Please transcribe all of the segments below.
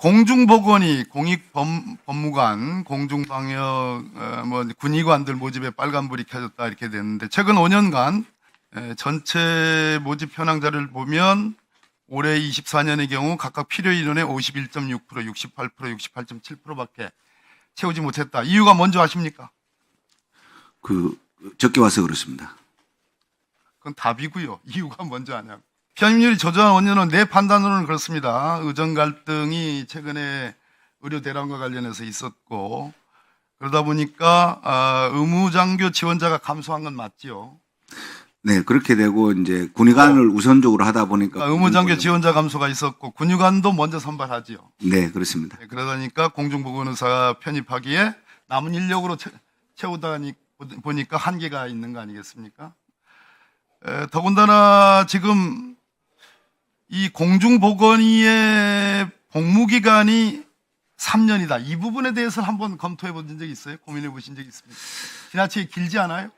공중보건이 공익법무관, 공중방역, 어, 뭐 군의관들 모집에 빨간불이 켜졌다 이렇게 됐는데 최근 5년간 에, 전체 모집 현황자를 보면 올해 24년의 경우 각각 필요 인원의 51.6%, 68%, 68.7%밖에 채우지 못했다. 이유가 뭔지 아십니까? 그 적게 와서 그렇습니다. 그건 답이고요. 이유가 뭔지 아냐고. 편입률이 저조한 원인은 내 판단으로는 그렇습니다. 의정 갈등이 최근에 의료 대란과 관련해서 있었고 그러다 보니까 아, 의무장교 지원자가 감소한 건 맞지요. 네, 그렇게 되고 이제 군의관을 우선적으로 하다 보니까 어. 그러니까 의무장교 지원자 감소가 있었고 군의관도 먼저 선발하지요. 네, 그렇습니다. 네, 그러다 보니까 공중보건의사 편입하기에 남은 인력으로 채, 채우다 니- 보니까 한계가 있는 거 아니겠습니까? 에, 더군다나 지금 이 공중보건의의 복무기간이 3년이다. 이 부분에 대해서 한번 검토해 본 적이 있어요? 고민해 보신 적이 있습니까? 지나치게 길지 않아요?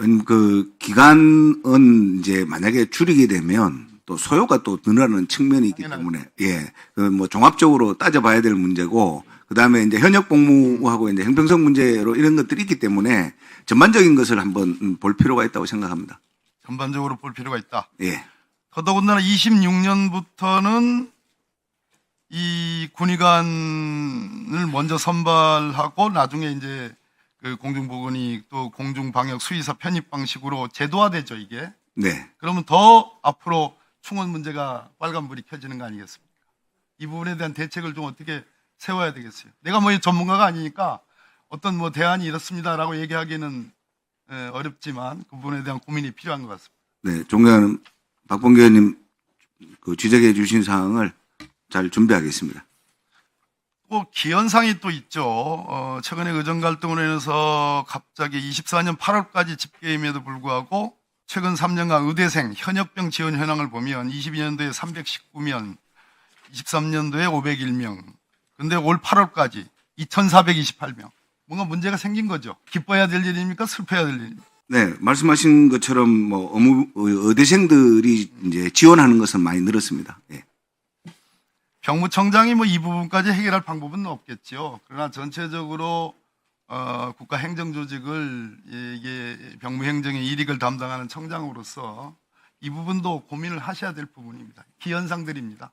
음, 그 기간은 이제 만약에 줄이게 되면 또 소요가 또 늘어나는 측면이 있기 당연하죠. 때문에 예, 그 뭐 종합적으로 따져봐야 될 문제고 그 다음에 이제 현역 복무하고 이제 형평성 문제로 이런 것들이 있기 때문에 전반적인 것을 한번 음, 볼 필요가 있다고 생각합니다. 전반적으로 볼 필요가 있다. 예, 더더군다나 26년부터는 이 군의관을 먼저 선발하고 나중에 이제 그 공중보건이 또 공중방역 수의사 편입 방식으로 제도화되죠 이게. 네, 그러면 더 앞으로 충원 문제가 빨간불이 켜지는 거 아니겠습니까? 이 부분에 대한 대책을 좀 어떻게 세워야 되겠어요. 내가 뭐 전문가가 아니니까 어떤 뭐 대안이 이렇습니다라고 얘기하기는 에, 어렵지만 그 부분에 대한 고민이 필요한 것 같습니다. 네, 존경하는 박봉계 의원님 그 지적해 주신 사항을 잘 준비하겠습니다. 또 기현상이 또 있죠. 어, 최근에 의정 갈등으로 인해서 갑자기 24년 8월까지 집계임에도 불구하고 최근 3년간 의대생 현역병 지원 현황을 보면 22년도에 319명, 23년도에 501명, 근데 올 8월까지 2,428명. 뭔가 문제가 생긴 거죠. 기뻐야 될 일입니까? 슬퍼야 될 일입니까? 네, 말씀하신 것처럼 뭐 어무 의대생들이 이제 지원하는 것은 많이 늘었습니다. 예. 병무청장이 뭐 이 부분까지 해결할 방법은 없겠지요. 그러나 전체적으로 어, 국가 행정 조직을 이게 병무 행정의 일익을 담당하는 청장으로서 이 부분도 고민을 하셔야 될 부분입니다. 기현상들입니다.